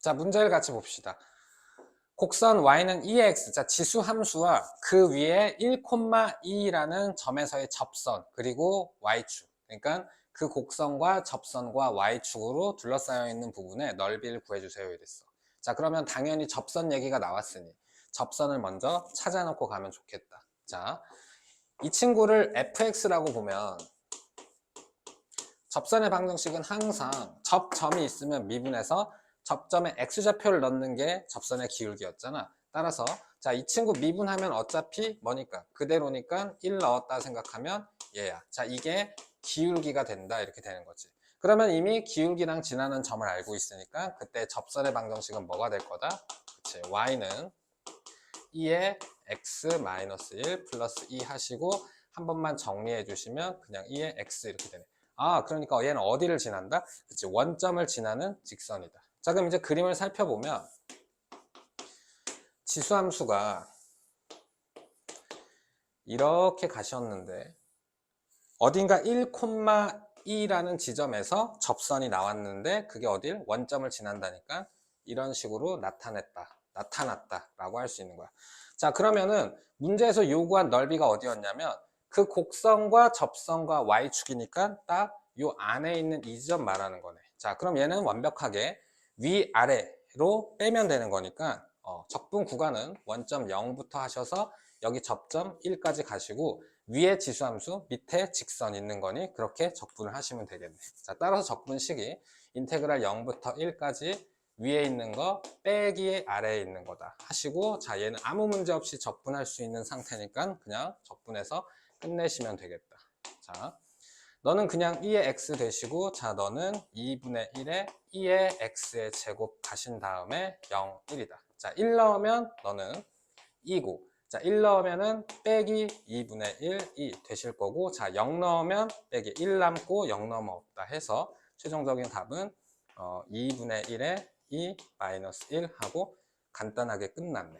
자, 문제를 같이 봅시다. 곡선 y는 2x, 자, 지수 함수와 그 위에 1,2라는 점에서의 접선, 그리고 y축. 그러니까 그 곡선과 접선과 y축으로 둘러싸여 있는 부분의 넓이를 구해주세요. 이랬어. 자, 그러면 당연히 접선 얘기가 나왔으니 접선을 먼저 찾아놓고 가면 좋겠다. 자, 이 친구를 fx라고 보면 접선의 방정식은 항상 접점이 있으면 미분해서 접점에 x좌표를 넣는 게 접선의 기울기였잖아. 따라서 자, 이 친구 미분하면 어차피 뭐니까 그대로니까 1 넣었다 생각하면 얘야. 자, 이게 기울기가 된다 이렇게 되는 거지. 그러면 이미 기울기랑 지나는 점을 알고 있으니까 그때 접선의 방정식은 뭐가 될 거다? 그치. y는 2의 x-1 플러스 2 하시고 한 번만 정리해 주시면 그냥 2의 x 이렇게 되네. 아, 그러니까 얘는 어디를 지난다? 그치. 원점을 지나는 직선이다. 자, 그럼 이제 그림을 살펴보면 지수함수가 이렇게 가셨는데 어딘가 1,2라는 지점에서 접선이 나왔는데 그게 어딜? 원점을 지난다니까 이런 식으로 나타냈다. 나타났다 라고 할 수 있는 거야. 자 그러면은 문제에서 요구한 넓이가 어디였냐면 그 곡선과 접선과 y축이니까 딱 요 안에 있는 이 지점 말하는 거네. 자 그럼 얘는 완벽하게 위아래로 빼면 되는 거니까 어, 적분 구간은 원점 0부터 하셔서 여기 접점 1까지 가시고 위에 지수함수 밑에 직선 있는 거니 그렇게 적분을 하시면 되겠네. 자 따라서 적분식이 인테그랄 0부터 1까지 위에 있는 거 빼기 아래에 있는 거다 하시고 자 얘는 아무 문제 없이 적분할 수 있는 상태니까 그냥 적분해서 끝내시면 되겠다 자 너는 그냥 2의 x 되시고 자 너는 2분의 1에 2의 x의 제곱 가신 다음에 0, 1이다 자 1 넣으면 너는 2고 자 1 넣으면은 빼기 2분의 1, 2 되실 거고 자 0 넣으면 빼기 1 남고 0 넣으면 없다 해서 최종적인 답은 어, 2분의 1에 2 마이너스 1 하고 간단하게 끝났네.